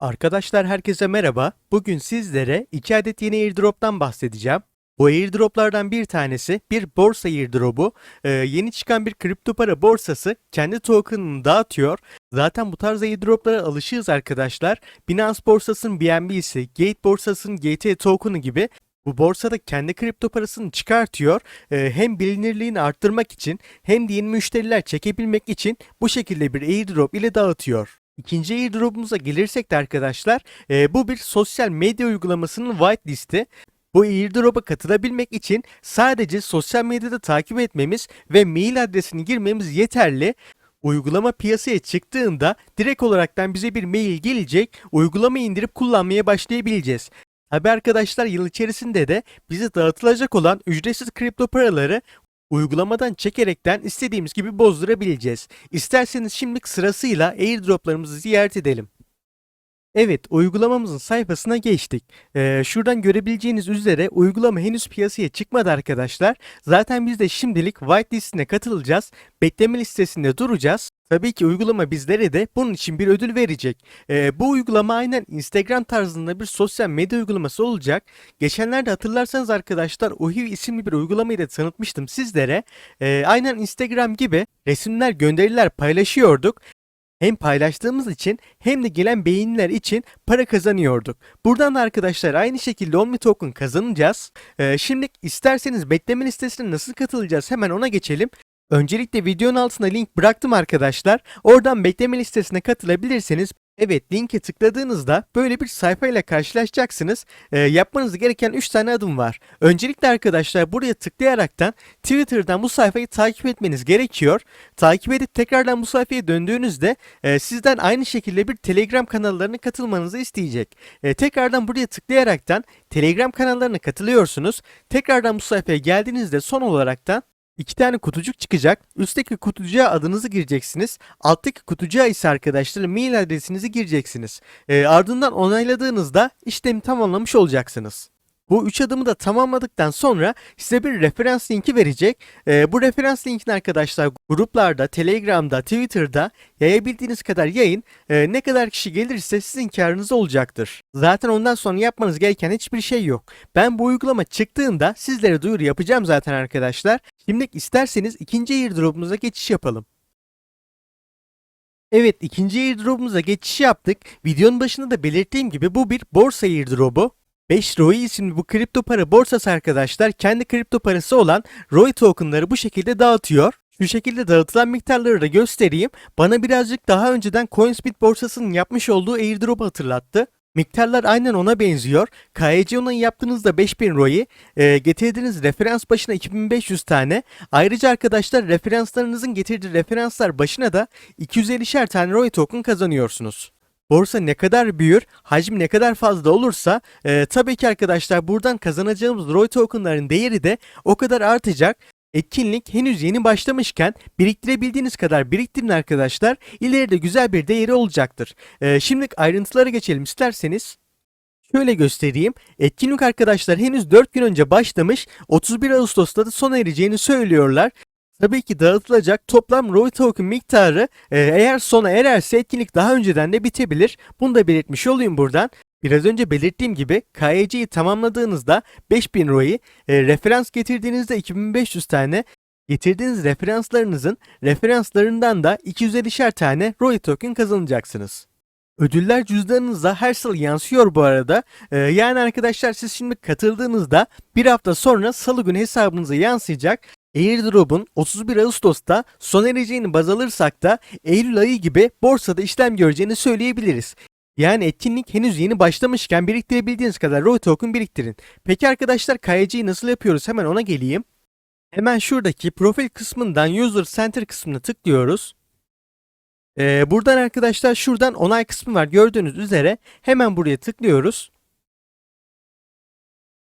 Arkadaşlar herkese merhaba. Bugün sizlere 2 adet yeni airdrop'tan bahsedeceğim. Bu airdroplardan bir tanesi bir borsa airdrop'u. Ee, yeni çıkan bir kripto para borsası kendi token'ını dağıtıyor. Zaten bu tarz airdrop'lara alışığız arkadaşlar. Binance borsasının BNB'si, Gate borsasının GT token'ı gibi bu borsada kendi kripto parasını çıkartıyor. Ee, hem bilinirliğini arttırmak için hem de yeni müşteriler çekebilmek için bu şekilde bir airdrop ile dağıtıyor. İkinci airdrop'umuza gelirsek de arkadaşlar e, bu bir sosyal medya uygulamasının whitelisti. Bu airdrop'a katılabilmek için sadece sosyal medyada takip etmemiz ve mail adresini girmemiz yeterli. Uygulama piyasaya çıktığında direkt olaraktan bize bir mail gelecek. Uygulamayı indirip kullanmaya başlayabileceğiz. Tabi arkadaşlar yıl içerisinde de bize dağıtılacak olan ücretsiz kripto paraları uygulamadan çekerekten istediğimiz gibi bozdurabileceğiz. İsterseniz şimdi sırasıyla airdroplarımızı ziyaret edelim. Evet, uygulamamızın sayfasına geçtik. Ee, şuradan görebileceğiniz üzere uygulama henüz piyasaya çıkmadı arkadaşlar. Zaten biz de şimdilik whitelistine katılacağız. Bekleme listesinde duracağız. Tabii ki uygulama bizlere de bunun için bir ödül verecek. Ee, bu uygulama aynen Instagram tarzında bir sosyal medya uygulaması olacak. Geçenlerde hatırlarsanız arkadaşlar Ohiv isimli bir uygulamayı da tanıtmıştım sizlere. Ee, aynen Instagram gibi resimler, gönderiler paylaşıyorduk. Hem paylaştığımız için hem de gelen beğeniler için para kazanıyorduk. Buradan da arkadaşlar aynı şekilde Omni Token kazanacağız. Ee, şimdi isterseniz bekleme listesine nasıl katılacağız hemen ona geçelim. Öncelikle videonun altına link bıraktım arkadaşlar. Oradan bekleme listesine katılabilirseniz Evet linke tıkladığınızda böyle bir sayfayla karşılaşacaksınız. Ee, yapmanız gereken 3 tane adım var. Öncelikle arkadaşlar buraya tıklayaraktan Twitter'dan bu sayfayı takip etmeniz gerekiyor. Takip edip tekrardan bu sayfaya döndüğünüzde e, sizden aynı şekilde bir Telegram kanallarına katılmanızı isteyecek. E, tekrardan buraya tıklayaraktan Telegram kanallarına katılıyorsunuz. Tekrardan bu sayfaya geldiğinizde son olaraktan İki tane kutucuk çıkacak. Üstteki kutucuğa adınızı gireceksiniz. Alttaki kutucuğa ise arkadaşlar mail adresinizi gireceksiniz. Ee, ardından onayladığınızda işlemi tamamlamış olacaksınız. Bu üç adımı da tamamladıktan sonra size bir referans linki verecek. Ee, bu referans linkini arkadaşlar gruplarda, Telegram'da, Twitter'da yayabildiğiniz kadar yayın. Ee, ne kadar kişi gelirse sizin karınız olacaktır. Zaten ondan sonra yapmanız gereken hiçbir şey yok. Ben bu uygulama çıktığında sizlere duyuru yapacağım zaten arkadaşlar. Şimdi isterseniz ikinci airdrop'umuza geçiş yapalım. Evet ikinci airdrop'umuza geçiş yaptık. Videonun başında da belirttiğim gibi bu bir borsa airdrop'u. 5 ROI isimli bu kripto para borsası arkadaşlar kendi kripto parası olan ROI tokenları bu şekilde dağıtıyor. Şu şekilde dağıtılan miktarları da göstereyim. Bana birazcık daha önceden CoinSpeed borsasının yapmış olduğu airdrop hatırlattı. Miktarlar aynen ona benziyor. KYC onayı yaptığınızda 5000 ROI, e, getirdiğiniz referans başına 2500 tane. Ayrıca arkadaşlar referanslarınızın getirdiği referanslar başına da 250'şer tane ROI token kazanıyorsunuz. Borsa ne kadar büyür, hacim ne kadar fazla olursa e, tabii ki arkadaşlar buradan kazanacağımız ROI tokenların değeri de o kadar artacak. Etkinlik henüz yeni başlamışken biriktirebildiğiniz kadar biriktirin arkadaşlar. İleride güzel bir değeri olacaktır. E, şimdi ayrıntılara geçelim isterseniz. Şöyle göstereyim. Etkinlik arkadaşlar henüz 4 gün önce başlamış. 31 Ağustos'ta da sona ereceğini söylüyorlar. Tabii ki dağıtılacak toplam ROI token miktarı e, eğer sona ererse etkinlik daha önceden de bitebilir. Bunu da belirtmiş olayım buradan. Biraz önce belirttiğim gibi KYC'yi tamamladığınızda 5000 ROI, e, referans getirdiğinizde 2500 tane, getirdiğiniz referanslarınızın referanslarından da 250'şer tane ROI token kazanacaksınız. Ödüller cüzdanınıza her salı yansıyor bu arada. Ee, yani arkadaşlar siz şimdi katıldığınızda bir hafta sonra salı günü hesabınıza yansıyacak. Airdrop'un 31 Ağustos'ta sona ereceğini baz alırsak da Eylül ayı gibi borsada işlem göreceğini söyleyebiliriz. Yani etkinlik henüz yeni başlamışken biriktirebildiğiniz kadar ROI token biriktirin. Peki arkadaşlar KYC'yi nasıl yapıyoruz? Hemen ona geleyim. Hemen şuradaki profil kısmından User Center kısmına tıklıyoruz. Ee, buradan arkadaşlar şuradan onay kısmı var. Gördüğünüz üzere hemen buraya tıklıyoruz.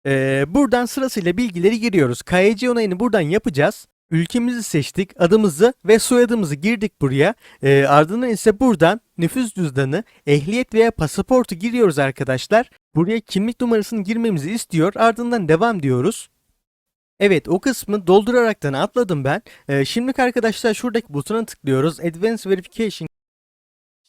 Ee, buradan sırasıyla bilgileri giriyoruz. KYC onayını buradan yapacağız. Ülkemizi seçtik, adımızı ve soyadımızı girdik buraya. Ee, ardından ise buradan nüfus cüzdanı, ehliyet veya pasaportu giriyoruz arkadaşlar. Buraya kimlik numarasını girmemizi istiyor. Ardından devam diyoruz. Evet o kısmı dolduraraktan atladım ben. Ee, şimdilik arkadaşlar şuradaki butona tıklıyoruz. Advanced Verification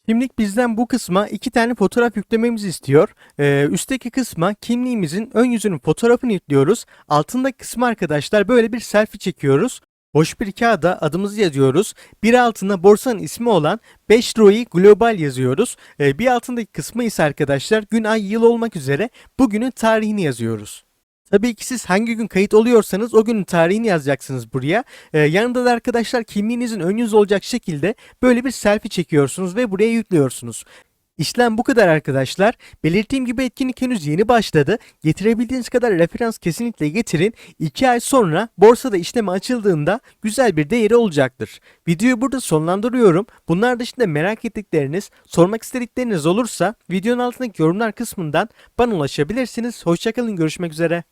Şimdilik bizden bu kısma iki tane fotoğraf yüklememizi istiyor. Ee, üstteki kısma kimliğimizin ön yüzünün fotoğrafını yüklüyoruz. Altındaki kısma arkadaşlar böyle bir selfie çekiyoruz. Boş bir kağıda adımızı yazıyoruz. Bir altına borsanın ismi olan 5 ROI Global yazıyoruz. Ee, bir altındaki kısmı ise arkadaşlar gün ay yıl olmak üzere bugünün tarihini yazıyoruz. Tabii ki siz hangi gün kayıt oluyorsanız o günün tarihini yazacaksınız buraya. Ee, yanında da arkadaşlar kimliğinizin ön yüzü olacak şekilde böyle bir selfie çekiyorsunuz ve buraya yüklüyorsunuz. İşlem bu kadar arkadaşlar. Belirttiğim gibi etkinlik henüz yeni başladı. Getirebildiğiniz kadar referans kesinlikle getirin. 2 ay sonra borsada işlemi açıldığında güzel bir değeri olacaktır. Videoyu burada sonlandırıyorum. Bunlar dışında merak ettikleriniz, sormak istedikleriniz olursa videonun altındaki yorumlar kısmından bana ulaşabilirsiniz. Hoşçakalın görüşmek üzere.